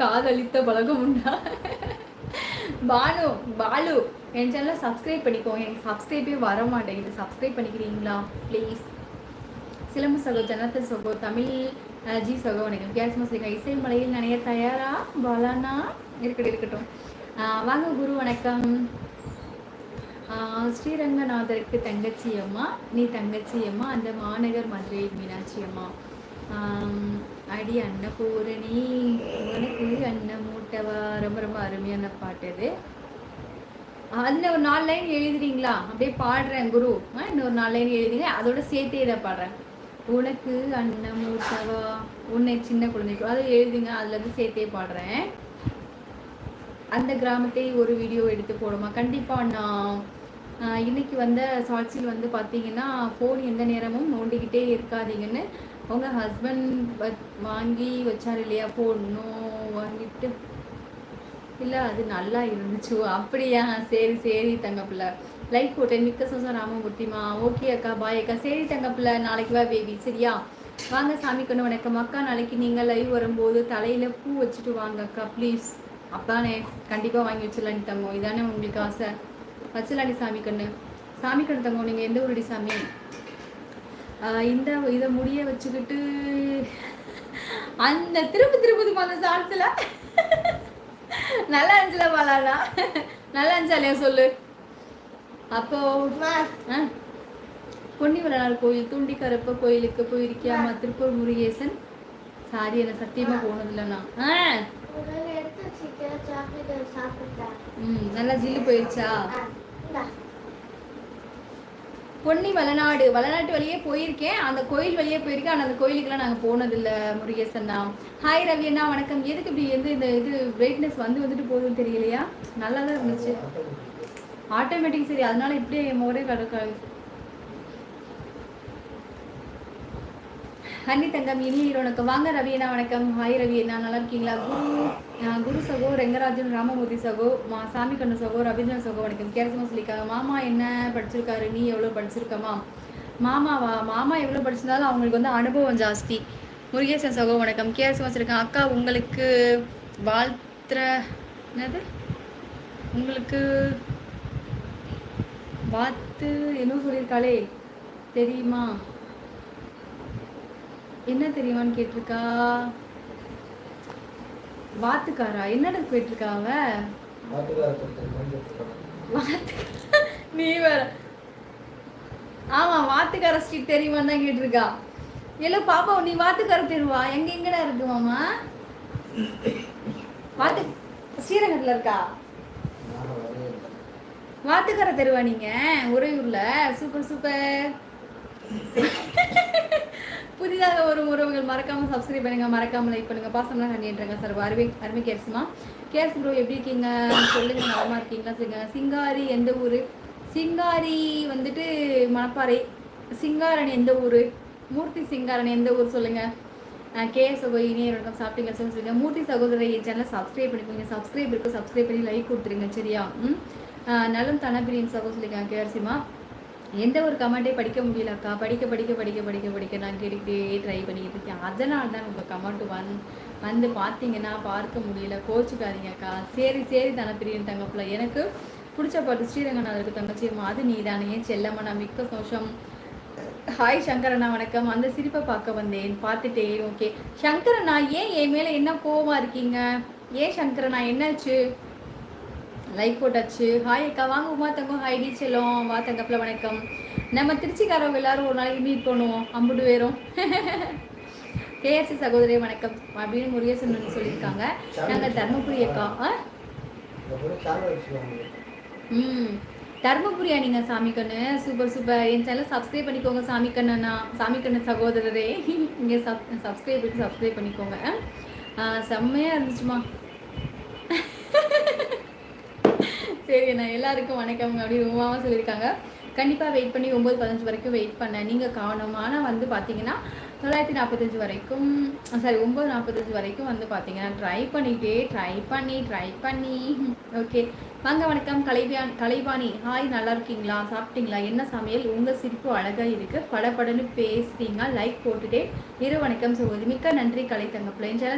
காதலித்த பழகம் உண்டா? பானு பாலு என் சேனலை சப்ஸ்கிரைப் பண்ணிக்கோங்க எனக்கு சப்ஸ்கிரைபே வர மாட்டேங்குது சப்ஸ்கிரைப் பண்ணிக்கிறீங்களா? ப்ளீஸ் சிலம்பு சகோ ஜனத்த சகோ தமிழ் ஜி சகோ வணக்கம் கேஸ் மசிகா இசை மலையில் நிறைய தயாரா? பாலானா? இருக்கட்டும் இருக்கட்டும். வாங்க குரு வணக்கம். ஸ்ரீரங்கநாதருக்கு தங்கச்சி அம்மா நீ தங்கச்சி அம்மா அந்த மாநகர் மதுரை மீனாட்சி அம்மா அடி அன்னபூரணி உனக்கு அன்ன மூட்டவா? ரொம்ப ரொம்ப அருமையான பாட்டு இது அதில் ஒரு நாலு லைன் எழுதுறீங்களா? அப்படியே பாடுறேன் குரு. இன்னொரு நாலு லைன் எழுதுங்க அதோட சேர்த்தே இதை பாடுறேன். உனக்கு அன்னம் ஊட்டவா உன்னை சின்ன குழந்தைக்கு. அதை எழுதுங்க அதுல இருந்து சேர்த்தே பாடுறேன். அந்த கிராமத்தை ஒரு வீடியோ எடுத்து போடுமா? கண்டிப்பாக நான் இன்றைக்கி இன்னைக்கு வந்த ஷார்ட்ஸில் வந்து பார்த்தீங்கன்னா ஃபோன் எந்த நேரமும் நோண்டிக்கிட்டே இருக்காதீங்கன்னு உங்கள் ஹஸ்பண்ட் வாங்கி வச்சார் இல்லையா ஃபோன் நோ வாங்கிட்டு. இல்லை அது நல்லா இருந்துச்சு. அப்படியா? சரி சரி தங்கப்பிள்ள. லைக் போட்டேன். மிக்க சோசம் ராமமூர்த்திமா. ஓகே அக்கா பாய் அக்கா. சரி தங்கப்பிள்ள. நாளைக்கு வா பேபி சரியா? வாங்க சாமி கொண்டு வணக்கம். அக்கா நாளைக்கு நீங்கள் லைவ் வரும்போது தலையில் பூ வச்சுட்டு வாங்க அக்கா ப்ளீஸ் அப்பானே கண்டிப்பாக வாங்கி வச்சிடலான்னு தங்கம். இதானே உங்களுக்கு ஆசை? வச்சிடலாண்டி சாமி கண்ணு. சாமி கண்ணு தங்கம் நீங்கள் எந்த ஊருடி சாமி? இந்த இதை முடிய வச்சுக்கிட்டு அந்த திருப்பி திருப்பதி அந்த சாட்சில் நல்லா இருந்துச்சுல பாலாடா. நல்லா இருந்துச்சா இல்லையா சொல்லு? அப்போ பொன்னி வளநாள் கோயில் தூண்டி கருப்ப கோயிலுக்கு போயிருக்கியாமா திருப்பூர் முருகேசன்? சாரி என்ன சத்தியமா போனதில்ல நான் ஆ. ம் நல்லா ஜில்லு போயிடுச்சா. பொன்னி வளநாடு வளநாட்டு வழியே போயிருக்கேன். அந்த கோயில் வழியே போயிருக்கேன். ஆனால் அந்த கோயிலுக்குலாம் நாங்கள் போனதில்லை முருகேசன் தான். ஹாய் ரவி அண்ணா. வணக்கம். எதுக்கு இப்படி வந்து இந்த இது பிரைட்னஸ் வந்து வந்துட்டு போகுதுன்னு தெரியலையா? நல்லா தான் இருந்துச்சு. ஆட்டோமேட்டிக் சரி. அதனால இப்படியே என் முகரே ஹன்னி தங்கம் இனி வணக்கம் வாங்க ரவி வணக்கம். ஹாய் ரவியண்ணா நல்லா இருக்கீங்களா? குரு குரு சகோ ரெங்கராஜன் ராமமூர்த்தி சகோ மா சாமி கண்ணு சகோ ரவீந்திரன் சகோ வணக்கம். கேரசமா சொல்லியிருக்காங்க. மாமா என்ன படிச்சிருக்காரு? நீ எவ்வளோ படிச்சிருக்கமா மாமாவா? மாமா எவ்வளோ படிச்சிருந்தாலும் அவங்களுக்கு வந்து அனுபவம் ஜாஸ்தி. முருகேசன் சகோ வணக்கம். கேரசமா சொல்லியிருக்காங்க. அக்கா உங்களுக்கு வாழ்த்துற என்னது? உங்களுக்கு வாத்து என்ன சொல்லியிருக்காளே. தெரியுமா? என்ன தெரியுமான்னு கேட்டிருக்கா? வாத்துக்காரா? என்னடா போயிட்டிருக்கா அவ? வாத்து நீ வேற. ஆமா வாத்துக்கார ஸ்ட்ரீட் தெரியுமான்னு தான் கேட்டிருக்கா. இல்ல பாப்பா நீ வாத்துக்கார தெருவா? எங்க எங்கடா இருக்கு மாமா? வாத்து ஸ்ரீரங்கத்துல இருக்கா? வாத்துக்கார தெருவா நீங்க? உறையூர்ல சூப்பர் சூப்பர். புதிதாக ஒரு உறவுகள் மறக்காம சப்ஸ்கிரைப் பண்ணுங்க மறக்காம லைக் பண்ணுங்க. பாசம்லாம் கண்டின்றாங்க சார். அருமை அருமை கேர்ஸ்மா கேர்ஸ் ப்ரோ எப்படி இருக்கீங்க? சொல்லுங்க நலமா இருக்கீங்களா? சொல்லுங்க. சிங்காரி எந்த ஊர்? சிங்காரி வந்துட்டு மணப்பாறை. சிங்காரன் எந்த ஊர்? மூர்த்தி சிங்காரன் எந்த ஊர் சொல்லுங்க. கே சகோ இனிய வணக்கம். சாப்பிட்டீங்க சொல்லுங்க மூர்த்தி சகோதரர் என் சேனலை சப்ஸ்கிரைப் பண்ணிக்கோங்க. சப்ஸ்கிரைப் இருக்கும் சப்ஸ்கிரைப் பண்ணி லைக் கொடுத்துருங்க சரியா? ம்? நலம் தனபிரியன் சகோ சொல்லியிருக்காங்க கேஆர்சிமா எந்த ஒரு கமெண்ட்டே படிக்க முடியலக்கா படிக்க படிக்க படிக்க படிக்க படிக்க நான் கேட்டுக்கிட்டே ட்ரை பண்ணிக்கிட்டு இருக்கேன். அதனால தான் உங்கள் கமெண்ட் வந் வந்து பார்த்தீங்கன்னா பார்க்க முடியல. கோச்சுக்காதீங்கக்கா சரி சரி தனப்பிரியன் தங்கப்பில். எனக்கு பிடிச்ச பாட்டு ஸ்ரீரங்கநாதருக்கு தங்கச்சியம்மா அது நீ தானே செல்லம்மா நான் மிக்க சோஷம் ஹாய் சங்கரண்ணா வணக்கம். அந்த சிரிப்பை பார்க்க வந்தேன். பார்த்துட்டேன் ஓகே சங்கரண்ணா ஏன் என் மேலே என்ன கோவமாக இருக்கீங்க? ஏன் சங்கரண்ணா என்னாச்சு? லைக் போட்டாச்சு ஹாய் அக்கா வாங்க உமா தங்கம். ஹாய் டி செல்லம். வா தங்கப்பில் வணக்கம். நம்ம திருச்சிக்காரவங்க எல்லாரும் ஒரு நாளைக்கு மீட் பண்ணுவோம். அம்புட்டு வேறும் கேஎஸ்சி சகோதரி வணக்கம். அப்படின்னு முருகேசன் சொல்லியிருக்காங்க. நாங்கள் தர்மபுரி அக்கா. ஆ? ம். தர்மபுரியா நீங்கள் சாமி கண்ணு? Super super. என் சேனல் சப்ஸ்கிரைப் பண்ணிக்கோங்க சாமி கண்ணனா சாமி கண்ணன் சகோதரரே. இங்கே சப் சப்ஸ்கிரைபுக்கு சப்ஸ்கிரைப் பண்ணிக்கோங்க. செம்மையாக இருந்துச்சுமா. சரி நான் எல்லாருக்கும் வணக்கம் அப்படின்னு உமாவும் சொல்லியிருக்காங்க. கண்டிப்பாக வெயிட் பண்ணி ஒம்பது பதினஞ்சு வரைக்கும் வெயிட் பண்ணேன் நீங்கள் காணும். ஆனால் வந்து பார்த்தீங்கன்னா தொள்ளாயிரத்தி நாற்பத்தஞ்சு வரைக்கும் சாரி ஒம்பது நாற்பத்தஞ்சு வரைக்கும் வந்து பார்த்தீங்கன்னா ட்ரை பண்ணிட்டே ட்ரை பண்ணி ட்ரை பண்ணி. ஓகே வாங்க வணக்கம். கலைவான் கலைவாணி ஹாய் நல்லா இருக்கீங்களா? சாப்பிட்டீங்களா? என்ன சமையல்? உங்கள் சிரிப்பு அழகாக இருக்குது படபடன்னு பேசுகிறீங்க லைக் போட்டுட்டே. இரு வணக்கம் சகோதரி. மிக்க நன்றி கலை தங்க பிள்ளைங்க